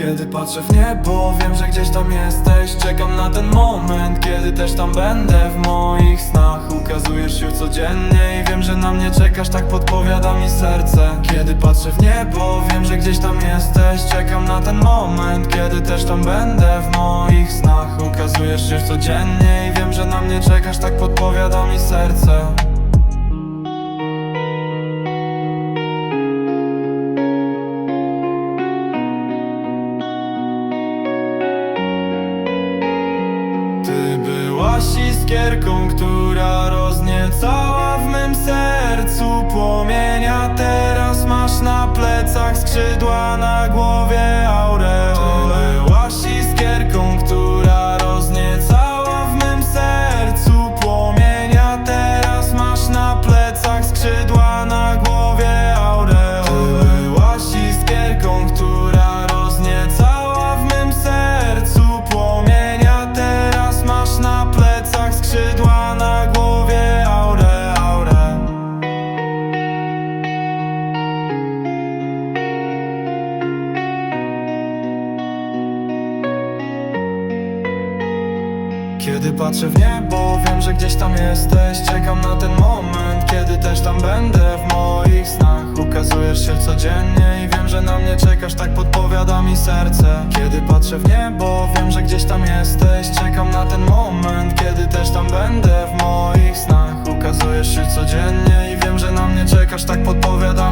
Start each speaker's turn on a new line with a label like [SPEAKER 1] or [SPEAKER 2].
[SPEAKER 1] Kiedy patrzę w niebo, wiem, że gdzieś tam jesteś. Czekam na ten moment, kiedy też tam będę. W moich snach ukazujesz się codziennie I wiem, że na mnie czekasz, tak podpowiada mi serce. Kiedy patrzę w niebo, wiem, że gdzieś tam jesteś. Czekam na ten moment, kiedy też tam będę. W moich snach ukazujesz się codziennie I wiem, że na mnie czekasz, tak podpowiada mi serce byłaś iskierką, która rozniecała w mym sercu. Płomienia Teraz masz na plecach skrzydła, na głowie Kiedy patrzę w niebo, wiem, że gdzieś tam jesteś. Czekam na ten moment, kiedy też tam będę. W moich snach ukazujesz się codziennie I wiem, że na mnie czekasz, tak podpowiada mi serce. Kiedy patrzę w niebo, wiem, że gdzieś tam jesteś. Czekam na ten moment, kiedy też tam będę. W moich snach ukazujesz się codziennie I wiem, że na mnie czekasz, tak podpowiada